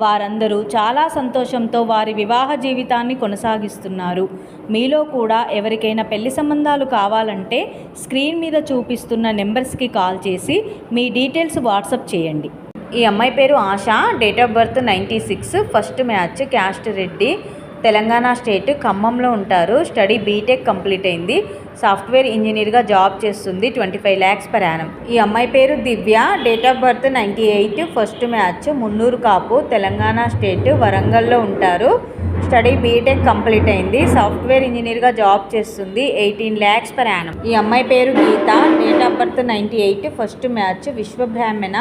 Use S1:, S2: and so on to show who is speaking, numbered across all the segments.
S1: వారందరూ చాలా సంతోషంతో వారి వివాహ జీవితాన్ని కొనసాగిస్తున్నారు. మీలో కూడా ఎవరికైనా పెళ్ళి సంబంధాలు కావాలంటే స్క్రీన్ మీద చూపిస్తున్న నెంబర్స్కి కాల్ చేసి మీ డీటెయిల్స్ వాట్సప్ చేయండి. ఈ అమ్మాయి పేరు Asha date of birth ninety six first match caste Reddy. Telangana state ఖమ్మంలో ఉంటారు. స్టడీ బీటెక్ కంప్లీట్ అయింది. సాఫ్ట్వేర్ ఇంజనీర్గా జాబ్ చేస్తుంది twenty five lakhs per annum. ఈ అమ్మాయి పేరు Divya. Date of birth ninety eight. First match Munnuru Kapu. Telangana state వరంగల్లో ఉంటారు. స్టడీ బీటెక్ కంప్లీట్ అయింది. సాఫ్ట్వేర్ ఇంజనీర్గా జాబ్ చేస్తుంది ఎయిటీన్ ల్యాక్స్ పర్ యానం. ఈ అమ్మాయి పేరు Geetha. Date of birth ninety eight. First match Vishwabrahmana.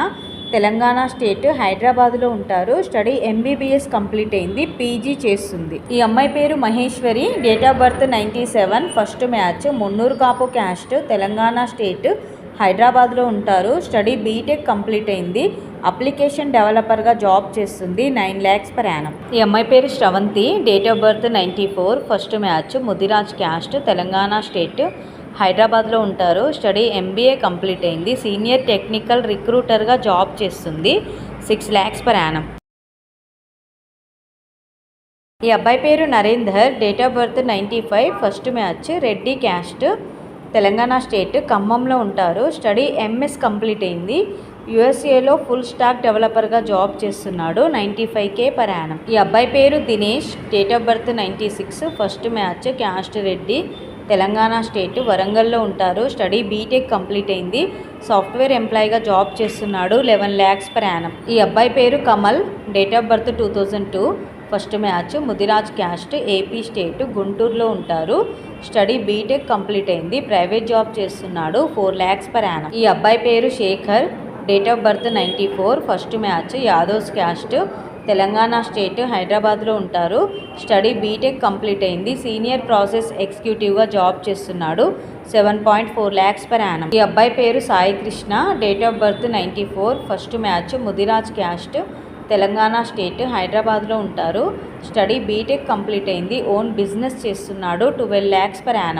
S1: Telangana state హైదరాబాద్లో ఉంటారు. స్టడీ ఎంబీబీఎస్ కంప్లీట్ అయింది. పీజీ చేస్తుంది. ఈ అమ్మాయి పేరు Maheshwari. Date of birth ninety seven. First match Munnuru Kapu caste Telangana state హైదరాబాద్లో ఉంటారు. స్టడీ బీటెక్ కంప్లీట్ అయింది. అప్లికేషన్ డెవలపర్గా జాబ్ చేస్తుంది. Nine lakhs per annum. ఈ అమ్మాయి పేరు Sravanthi. Date of birth ninety four. First match Mudiraj caste Telangana state హైదరాబాద్లో ఉంటారు. స్టడీ ఎంబీఏ కంప్లీట్ అయింది. సీనియర్ టెక్నికల్ రిక్రూటర్గా జాబ్ చేస్తుంది. Six lakhs per annum. ఈ అబ్బాయి పేరు Narender. Date of birth ninety five. First match Reddy caste. Telangana state ఖమ్మంలో ఉంటారు. స్టడీ ఎంఎస్ కంప్లీట్ అయింది. యుఎస్ఏలో ఫుల్ స్టాక్ డెవలపర్గా జాబ్ చేస్తున్నాడు. Ninety five K per annum. ఈ అబ్బాయి పేరు Dinesh. Date of birth ninety six. First match caste Reddy. Telangana state వరంగల్లో ఉంటారు. స్టడీ బీటెక్ కంప్లీట్ అయింది. సాఫ్ట్వేర్ ఎంప్లాయీగా జాబ్ చేస్తున్నాడు లెవెన్ ల్యాక్స్ పర్ యానం. ఈ అబ్బాయి పేరు Kamal. Date of birth two thousand two. First match Mudiraj caste AP state గుంటూరులో ఉంటారు. స్టడీ బీటెక్ కంప్లీట్ అయింది. ప్రైవేట్ జాబ్ చేస్తున్నాడు. Four lakhs per annum. ఈ అబ్బాయి పేరు Shekar. Date of birth ninety four. First match Yadavs caste. Telangana state హైదరాబాద్లో ఉంటారు. Study BTech complete అయింది. సీనియర్ ప్రాసెస్ ఎగ్జిక్యూటివ్గా జాబ్ చేస్తున్నాడు. Seven point four lakhs per annum. ఈ అబ్బాయి పేరు Sai Krishna. Date of birth ninety four. First match Mudiraj caste. Telangana state హైదరాబాద్లో ఉంటారు. స్టడీ బీటెక్ కంప్లీట్ అయింది. ఓన్ బిజినెస్ చేస్తున్నాడు. Twelve lakhs per annum.